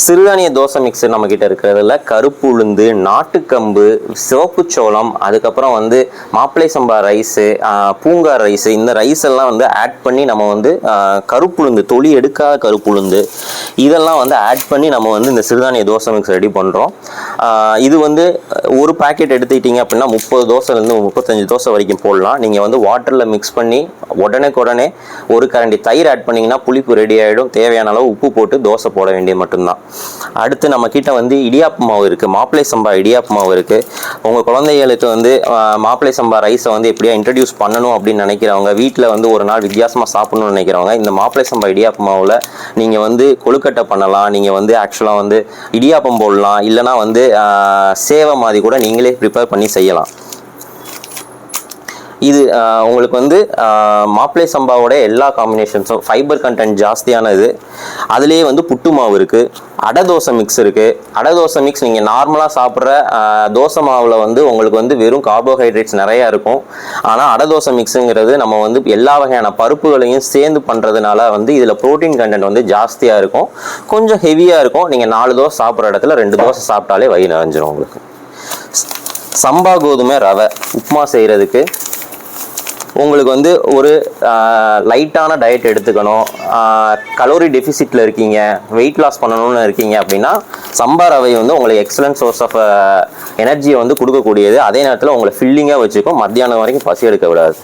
சிறுதானிய தோசை மிக்சர் நம்மக்கிட்ட இருக்கிறதுல கருப்பு உளுந்து நாட்டுக்கம்பு சிவப்பு சோளம் அதுக்கப்புறம் வந்து மாப்பிளை சம்பா ரைஸு பூங்கா ரைஸு இந்த ரைஸ் எல்லாம் வந்து ஆட் பண்ணி நம்ம வந்து கருப்புளுந்து கருப்பு தொளி எடுக்காத கருப்புளுந்து இதெல்லாம் வந்து ஆட் பண்ணி நம்ம வந்து இந்த சிறுதானிய தோசை மிக்ஸ் ரெடி பண்ணுறோம் இது வந்து ஒரு பேக்கெட் எடுத்துக்கிட்டிங்க அப்படின்னா முப்பது தோசைலேருந்து முப்பத்தஞ்சு தோசை வரைக்கும் போடலாம். நீங்கள் வந்து வாட்டரில் மிக்ஸ் பண்ணி உடனே ஒரு கரண்டி தயிர் ஆட் பண்ணிங்கன்னா புளிப்பு ரெடி ஆகிடும் தேவையான அளவு உப்பு போட்டு தோசை போட வேண்டியது மட்டும்தான். அடுத்து நம்மக்கிட்ட வந்து இடியாப்பு மாவு இருக்குது மாப்பிளை சம்பா இடியாப்பு மாவு இருக்குது உங்கள் குழந்தைகளுக்கு வந்து மாப்பிளை சம்பா ரைஸை வந்து எப்படியா இன்ட்ரடியூஸ் பண்ணணும் அப்படின்னு நினைக்கிறவங்க வீட்டில் வந்து ஒரு நாள் வித்தியாசமாக சாப்பிடணும்னு நினைக்கிறவங்க இந்த மாப்பிளை சம்பா இடியாப்பு மாவில் நீங்கள் வந்து கொழுக்கட்டை பண்ணலாம். நீங்கள் வந்து ஆக்சுவலாக வந்து இடியாப்பம் போடலாம். இல்லைனா வந்து சேவை மாதிரி கூட நீங்களே ப்ரிப்பேர் பண்ணி செய்யலாம். இது உங்களுக்கு வந்து மாப்பிளை சம்பாவோட எல்லா காம்பினேஷன்ஸும் ஃபைபர் கண்டென்ட் ஜாஸ்தியான இது அதுலேயே வந்து புட்டு மாவு இருக்குது அடை தோசை மிக்ஸ் இருக்குது அடை தோசை மிக்ஸ் நீங்கள் நார்மலாக சாப்பிட்ற தோசை மாவில் வந்து உங்களுக்கு வந்து வெறும் கார்போஹைட்ரேட்ஸ் நிறையா இருக்கும். ஆனால் அடை தோசை மிக்ஸுங்கிறது நம்ம வந்து எல்லா வகையான பருப்புகளையும் சேர்ந்து பண்ணுறதுனால வந்து இதில் ப்ரோட்டீன் கண்டென்ட் வந்து ஜாஸ்தியாக இருக்கும். கொஞ்சம் ஹெவியாக இருக்கும். நீங்கள் நாலு தோசை சாப்பிட்ற இடத்துல ரெண்டு தோசை சாப்பிட்டாலே வயிறு நிறைஞ்சிரும் உங்களுக்கு. சம்பா கோதுமை ரவை உப்புமா செய்கிறதுக்கு உங்களுக்கு வந்து ஒரு லைட்டான டயட் எடுத்துக்கணும். கலோரி டெஃபிசிட்டில் இருக்கீங்க வெயிட் லாஸ் பண்ணணும்னு இருக்கீங்க அப்படின்னா சம்பா ரவை வந்து உங்களுக்கு எக்ஸலன்ட் சோர்ஸ் ஆஃப் எனர்ஜியை வந்து கொடுக்கக்கூடியது. அதே நேரத்தில் உங்களை ஃபில்லிங்காக வச்சுக்கும். மத்தியானம் வரைக்கும் பசி எடுக்க விடாது